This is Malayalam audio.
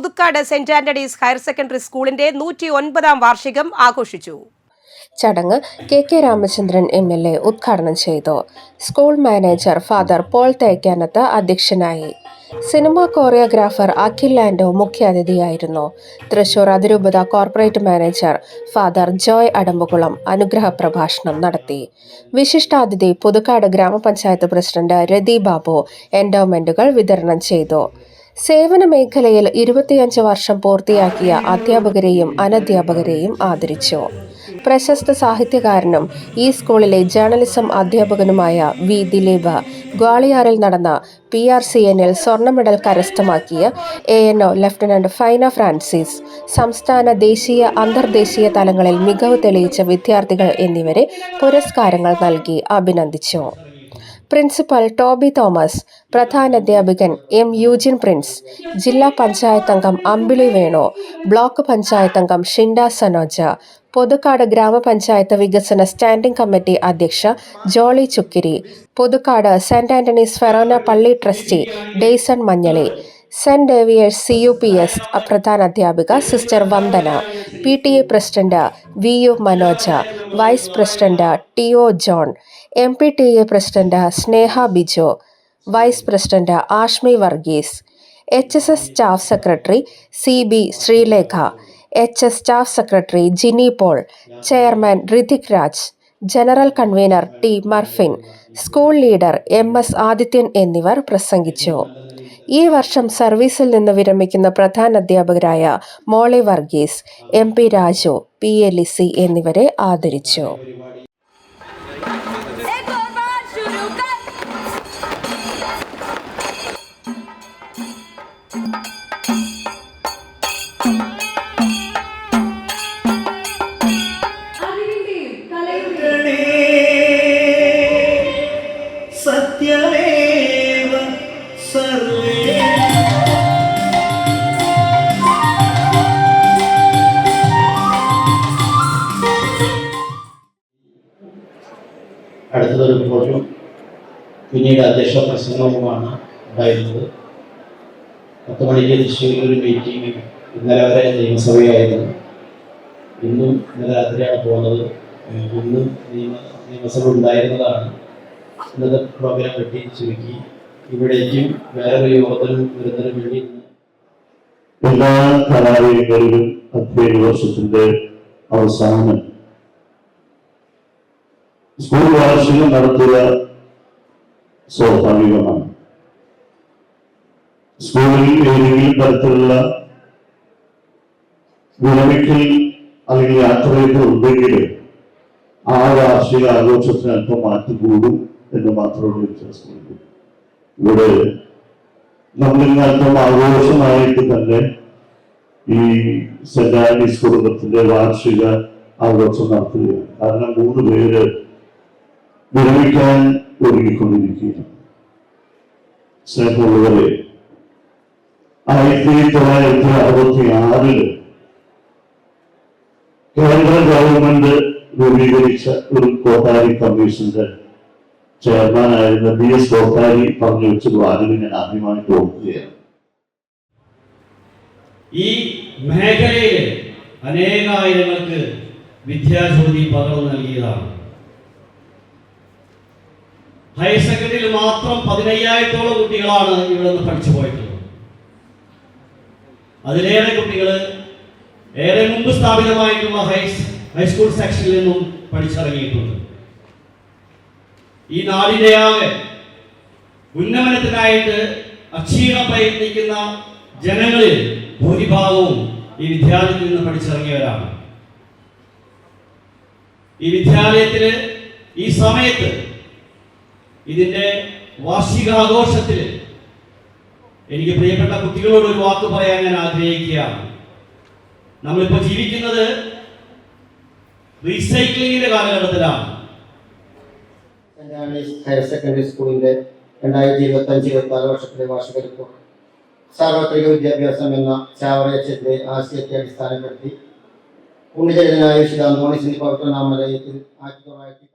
Puthukkad saint Antony's higher secondary സ്കൂളിന്റെ നൂറ്റി ഒൻപതാം വാർഷികം ആഘോഷിച്ചു. ചടങ്ങ് K K Ramachandran M L A ഉദ്ഘാടനം ചെയ്തു. School manager father Paul Thekkanath അധ്യക്ഷനായി. സിനിമാ കോറിയോഗ്രാഫർ അഖിൽ ലാൻഡോ മുഖ്യാതിഥിയായിരുന്നു. തൃശൂർ അതിരൂപത corporate manager father Joy Adambukulam അനുഗ്രഹ പ്രഭാഷണം നടത്തി. വിശിഷ്ടാതിഥി പുതുക്കാട് ഗ്രാമപഞ്ചായത്ത് പ്രസിഡന്റ് രതി ബാബു എൻഡോമെന്റുകൾ വിതരണം ചെയ്തു. സേവന മേഖലയിൽ ഇരുപത്തിയഞ്ച് വർഷം പൂർത്തിയാക്കിയ അധ്യാപകരെയും അനധ്യാപകരെയും ആദരിച്ചു. പ്രശസ്ത സാഹിത്യകാരനും ഈ സ്കൂളിലെ ജേർണലിസം അധ്യാപകനുമായ വി ദിലീപ് ഗ്വാളിയാറിൽ നടന്ന പി ആർ സി എന്നിൽ സ്വർണ മെഡൽ കരസ്ഥമാക്കിയ A N O lieutenant Faina Francis സംസ്ഥാന ദേശീയ അന്തർദേശീയ തലങ്ങളിൽ മികവ് തെളിയിച്ച വിദ്യാർത്ഥികൾ എന്നിവരെ പുരസ്കാരങ്ങൾ നൽകി അഭിനന്ദിച്ചു. പ്രിൻസിപ്പൽ ടോബി തോമസ് പ്രധാനാധ്യാപകൻ എം യൂജിൻ പ്രിൻസ് ജില്ലാ പഞ്ചായത്ത് അംഗം അമ്പിളി വേണു ബ്ലോക്ക് പഞ്ചായത്ത് അംഗം ഷിൻഡ സനോജ പുതുക്കാട് ഗ്രാമപഞ്ചായത്ത് വികസന സ്റ്റാൻഡിംഗ് കമ്മിറ്റി അധ്യക്ഷ ജോളി ചുക്കിരി പുതുക്കാട് സെന്റ് ആന്റണീസ് ഫെറോന പള്ളി ട്രസ്റ്റി ഡെയ്സൺ മഞ്ഞളി സെന്റ് ഡേവിയേഴ്സ് സി യു പി എസ് പ്രധാന അധ്യാപിക sister Vandana P T A president V U Manoja vice president T O John M P T A president Sneha Bijo vice president Ashmi Varghese H S S staff secretary C B Sreelekha H S staff secretary Jini Paul chairman Hrithik Raj general convener T Murphin school leader M S Adithyan എന്നിവർ പ്രസംഗിച്ചു. ഈ വർഷം സർവീസിൽ നിന്ന് വിരമിക്കുന്ന പ്രധാന അധ്യാപകരായ Molly Varghese M P Raju P A Lizy എന്നിവരെ ആദരിച്ചു. പിന്നീട് അധ്യക്ഷ പ്രസംഗവുമാണ് ഉണ്ടായിരുന്നത്. പത്ത് മണിക്ക് തൃശ്ശൂരിൽ ഒരു മീറ്റിംഗ് ഇന്നലെ വരെ നിയമസഭയായിരുന്നു. ഇന്നും ഇന്നലെ രാത്രിയാണ് പോകുന്നത്. ഇന്നും നിയമ നിയമസഭ ഉണ്ടായിരുന്നതാണ്. ഇന്നത്തെ പ്രോഗ്രാം വെട്ടി ചുരുക്കി. ഇവിടേക്കും വേറൊരു യോഗത്തിനും വരുന്നതിനും വേണ്ടി എല്ലാ കലാലയങ്ങളിലും അധ്യയന വർഷത്തിന്റെ അവസാനം സ്കൂൾ വാർഷികം നടത്തുക സ്വാഭാവികമാണ്. സ്കൂളിൽ ഏതെങ്കിലും തരത്തിലുള്ള വിരമിക്കൽ അല്ലെങ്കിൽ യാത്രയൊക്കെ ഉണ്ടെങ്കിൽ ആ വാർഷിക ആഘോഷത്തിന് അല്പം മാറ്റി കൂടും എന്ന് മാത്രമേ വിശ്വസിക്കുള്ളൂ ഇവിടെ നമ്മളിന്ന് അല്പം ആഘോഷമായിട്ട് തന്നെ ഈ സെന്റ് ആൻഡീസ് കുടുംബത്തിന്റെ വാർഷിക ആഘോഷം നടത്തുകയാണ്. കാരണം മൂന്ന് പേര് വിരമിക്കാൻ ഒരുങ്ങിക്കൊണ്ടിരിക്കുകയാണ്. സ്നേഹമുള്ളവരെ ആയിരത്തി തൊള്ളായിരത്തി അറുപത്തി ആറിൽ കേന്ദ്ര ഗവൺമെന്റ് രൂപീകരിച്ച ഒരു കോട്ടാരി കമ്മീഷന്റെ ചെയർമാനായിരുന്ന ബി എസ് കോട്ടാരി പറഞ്ഞു വെച്ചൊരു വാചകം ഞാൻ ആദ്യമായിട്ട് ഓർക്കുകയാണ്. ഈ മേഖലയിൽ അനേകായിരങ്ങൾക്ക് വിദ്യാജ്യോതി പകർന്നു നൽകിയതാണ്. ഹയർ സെക്കൻഡറിയിൽ മാത്രം പതിനയ്യായിരത്തോളം കുട്ടികളാണ് ഇവിടെ നിന്ന് പഠിച്ചു പോയിട്ടുള്ളത്. അതിലേറെ കുട്ടികൾ ഏറെ മുമ്പ് സ്ഥാപിതമായിട്ടുള്ള ഹൈ ഹൈസ്കൂൾ സെക്ഷനിൽ നിന്നും പഠിച്ചിറങ്ങിയിട്ടുണ്ട്. ഈ നാടിന്റെ ആകെ ഉന്നമനത്തിനായിട്ട് അക്ഷീണം പ്രയത്നിക്കുന്ന ജനങ്ങളിൽ ഭൂരിഭാഗവും ഈ വിദ്യാലയത്തിൽ നിന്ന് പഠിച്ചിറങ്ങിയവരാണ്. ഈ വിദ്യാലയത്തിൽ ഈ സമയത്ത് ഇതിന്റെ വാർഷികാഘോഷത്തിൽ എനിക്ക് പ്രിയപ്പെട്ട കുട്ടികളോട് ഒരു വാക്ക് പറയാൻ ഞാൻ ആഗ്രഹിക്കുകയാണ്. നമ്മളിപ്പോൾ ജീവിക്കുന്നത് റീസൈക്ലിംഗിന്റെ കാലഘട്ടത്തിലാണ്. ഹയർ സെക്കൻഡറി സ്കൂളിന്റെ രണ്ടായിരത്തി ഇരുപത്തി അഞ്ച് ഇരുപത്തി ആറ് വർഷത്തിലെ വാർഷിക റിപ്പോർട്ട്. സാർവത്രിക വിദ്യാഭ്യാസം എന്ന ചാവറയച്ചത്തിന്റെ ആശയത്തെ അടിസ്ഥാനപ്പെടുത്തി ഉണ്ണിചരിതനായ അന്തോണി അന്തോണിസിന്റെ പവിത്രനാമലയത്തിൽ ആയിരത്തി തൊള്ളായിരത്തി